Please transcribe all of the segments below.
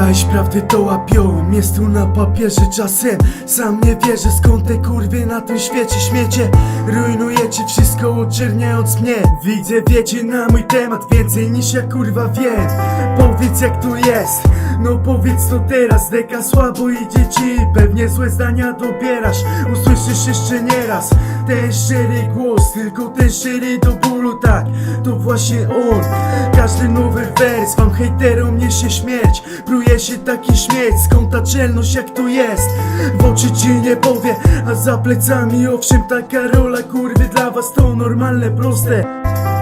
Znajdź prawdę to łapią. Jest tu na papierze czasem. Sam nie wierzę skąd te kurwy na tym świecie śmiecie. Rujnujecie wszystko oczerniając mnie. Widzę wiecie na mój temat więcej niż ja kurwa wiem. Powiedz jak to jest. No powiedz to teraz. Deka słabo idzie ci. Pewnie złe zdania dobierasz. Usłyszysz jeszcze nieraz Ten szczery głos Tylko ten szczery do bólu tak To właśnie on. Każdy nowy wers Wam hejterom niesie śmierć. Pruje się taki śmieć Skąd ta czelność jak to jest? W oczy ci nie powie A za plecami owszem taka rola Kurwy dla was to normalne, proste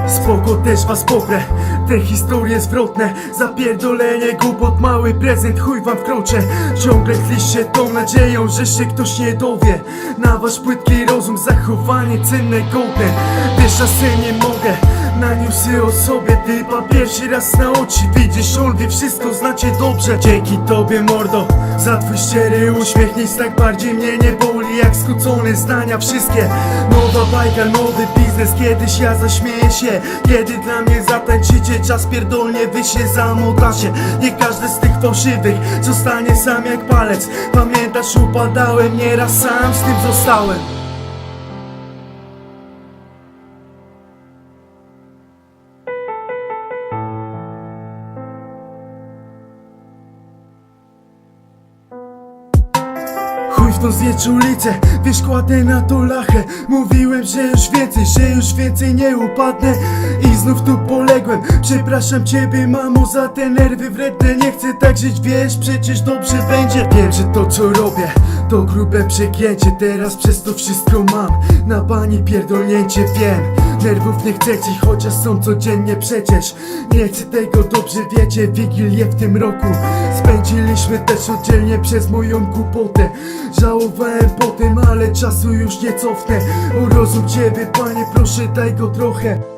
Spoko też was poprę. Te historie zwrotne Zapierdolenie głupot Mały prezent chuj wam wkroczę Ciągle tliście tą nadzieją Że się ktoś nie dowie. Na wasz płytki rozum Zachowanie cenne godne. Wiesz, czasem nie mogę. Na newsy o sobie typa pierwszy raz na oczy. Widzisz, wie wszystko, znacie dobrze. Dzięki tobie mordo Za twój szczery uśmiech Nic tak bardziej mnie nie boli Jak skrócone zdania wszystkie. Nowa bajka, nowy biznes Kiedyś ja zaśmieję się. Kiedy dla mnie zatańczycie Czas pierdolnie wy się zamotacie. Nie każdy z tych fałszywych Zostanie sam jak palec. Pamiętasz upadałem Nieraz sam z tym zostałem Chuj w tą znieczulicę, wiesz kładę na to lachę. Mówiłem, że już więcej, że już więcej nie upadnę. I znów tu poległem Przepraszam ciebie mamo za te nerwy wredne. Nie chcę tak żyć, wiesz, przecież dobrze będzie. Wiem, że to co robię, to grube przegięcie. Teraz przez to wszystko mam Na bani pierdolnięcie, wiem Nerwów nie chcecie, chociaż są codziennie przecież. Nie chcę tego, dobrze wiecie Wigilię w tym roku. Spędziliśmy też oddzielnie przez moją głupotę. Żałowałem po tym, ale czasu już nie cofnę. O rozum ciebie, panie, proszę daj go trochę